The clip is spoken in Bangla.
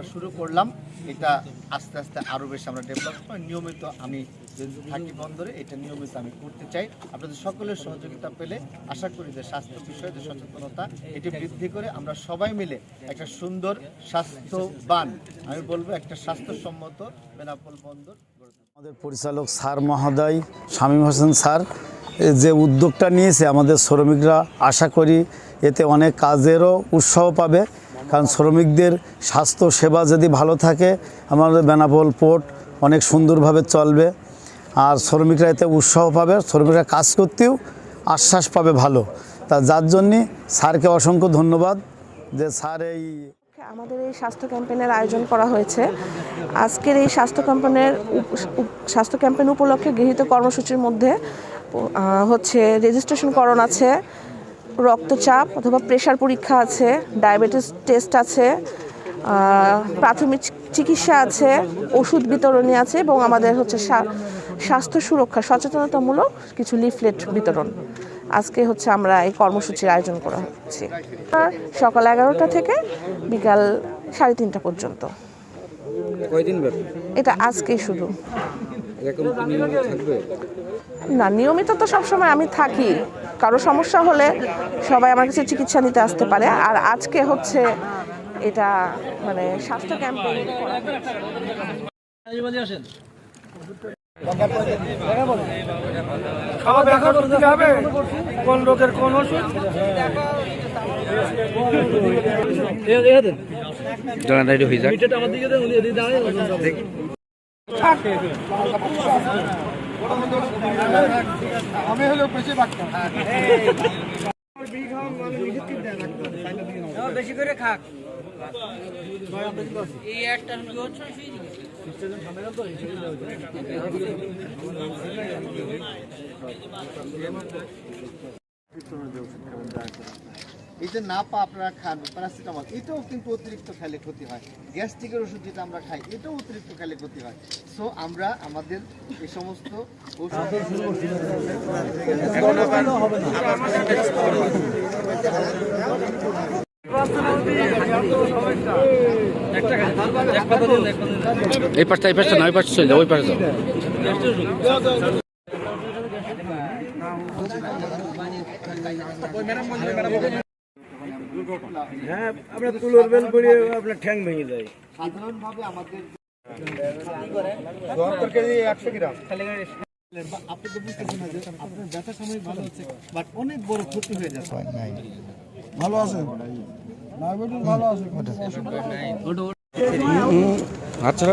আমরা শুরু করলাম। এটা আস্তে আস্তে আরও বেশি আমরা ডেভেলপ করব। নিয়মিত আমি থাকি বন্দরে, এটা নিয়মিত আমি করতে চাই। আপনাদের সকলের সহযোগিতা পেলে আশা করি যে স্বাস্থ্য বিষয়ে যে সচেতনতা, এটি বৃদ্ধি করে আমরা সবাই মিলে একটা সুন্দর স্বাস্থ্যবান, আমি বলব একটা স্বাস্থ্যসম্মত বেনাপোল বন্দর আমাদের পরিচালক স্যার মহোদয়, শামীম হোসেন স্যার যে উদ্যোগটা নিয়েছে আমাদের শ্রমিকরা, আশা করি এতে অনেক কাজেরও উৎসাহ পাবে। কারণ শ্রমিকদের স্বাস্থ্য, সেবা যদি ভালো থাকে, আমাদের বেনাপোল পোর্ট অনেক সুন্দরভাবে চলবে। আর শ্রমিকরা এতে উৎসাহ পাবে, শ্রমিকরা কাজ করতেও আশ্বাস পাবে ভালো। তা যার জন্যে স্যারকে অসংখ্য ধন্যবাদ যে স্যার এই আমাদের এই স্বাস্থ্য ক্যাম্পেনের আয়োজন করা হয়েছে। আজকের এই স্বাস্থ্য উপ- স্বাস্থ্য ক্যাম্পেন উপলক্ষে গৃহীত কর্মসূচির মধ্যে হচ্ছে রেজিস্ট্রেশন করণ আছে রক্তচাপ অথবা প্রেশার পরীক্ষা আছে ডায়াবেটিস টেস্ট আছে প্রাথমিক চিকিৎসা আছে ওষুধ বিতরণী আছে এবং আমাদের হচ্ছে স্বা- স্বাস্থ্য সুরক্ষা সচেতনতামূলক কিছু লিফলেট বিতরণ। আজকে হচ্ছে আমরা এই কর্মসূচির আয়োজন করা হচ্ছে। সকাল এগারোটা থেকে বিকাল সাড়ে তিনটা পর্যন্ত। এটা আজকেই শুরু এরকম থাকবে? না নিয়মিত তো সবসময় আমি থাকি। কারও সমস্যা হলে সবাই আমার কাছে চিকিৎসা নিতে আসতে পারে। আর আজকে হচ্ছে এটা মানে স্বাস্থ্য ক্যাম্পেইন খাওয়া দেখা করতে হবে। কোন রোগের কোন ওষুধ? হয়ে যাক আমি হলো বেশি বেশি করে খাক এই একটা এই যে না পা আপনারা খান প্যারাসিটামল এটাও কিন্তু অতিরিক্ত খেলে ক্ষতি হয়। গ্যাস্ট্রিকের ওষুধ যেটা আমরা খাই এটাও অতিরিক্ত খেলে ক্ষতি হয়। সো আমরা আমাদের এই সমস্ত ওষুধ এই পাশটা এই পাশটা না ওই পাশটা চলে যাও ওই পাশে যাও। হ্যাঁ আপনার তুলোর বেল করে আপনার ঠ্যাং ভেঙে যায়। সাধারণভাবে আমাদের সত্তর কেজি একশো গ্রাম। আপনি তো বুঝতেছেন না যে আপনার ব্যথা সময় ভালো হচ্ছে বাট অনেক বড় ক্ষতি হয়ে যাচ্ছে। ভালো আছে? ভালো আছে। আচ্ছা।